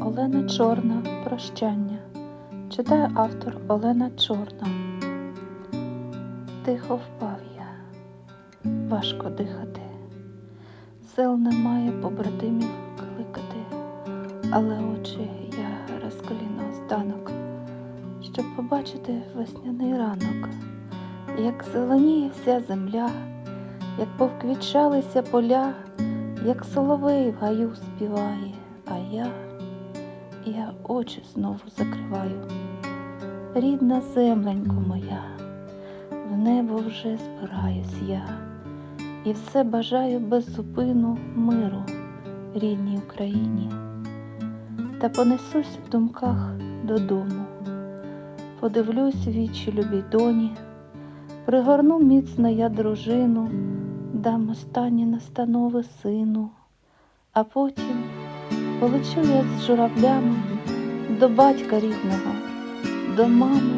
Олена Чорна Прощання. Читає автор Олена Чорна. Тихо впав я, важко дихати. Сил немає побратимів кликати, але очі я розколіна останок, щоб побачити весняний ранок, як зеленіє вся земля, як повквічалися поля, як соловей в гаю співає, а я, я очі знову закриваю. Рідна земленько моя, в небо вже збираюсь я, і все бажаю без зупину миру рідній Україні. Та понесусь в думках додому, подивлюсь вічі любій доні, пригорну міцно я дружину, дам останні настанови сину, а потім полечу я з журавлями до батька рідного, до мами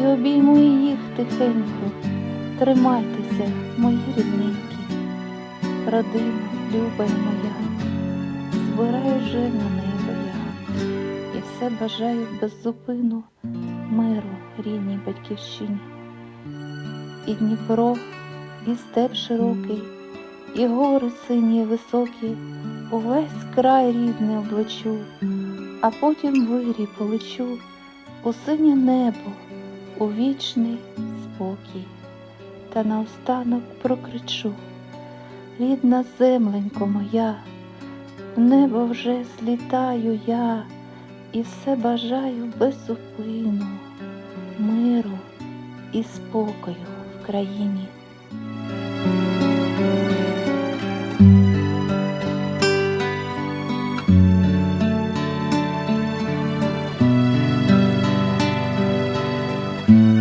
і обійму їх тихенько. Тримайтеся, мої рідненькі, родина, люба моя, збираю вже на небо я, і все бажаю без зупину миру рідній батьківщині. І Дніпро, і степ широкий, і гори сині високі, увесь край рідний облечу, а потім вирій полечу у синє небо, у вічний спокій. Та наостанок прокричу, рідна земленько моя, в небо вже злітаю я і все бажаю без зупину, миру і спокою в країні. Bye.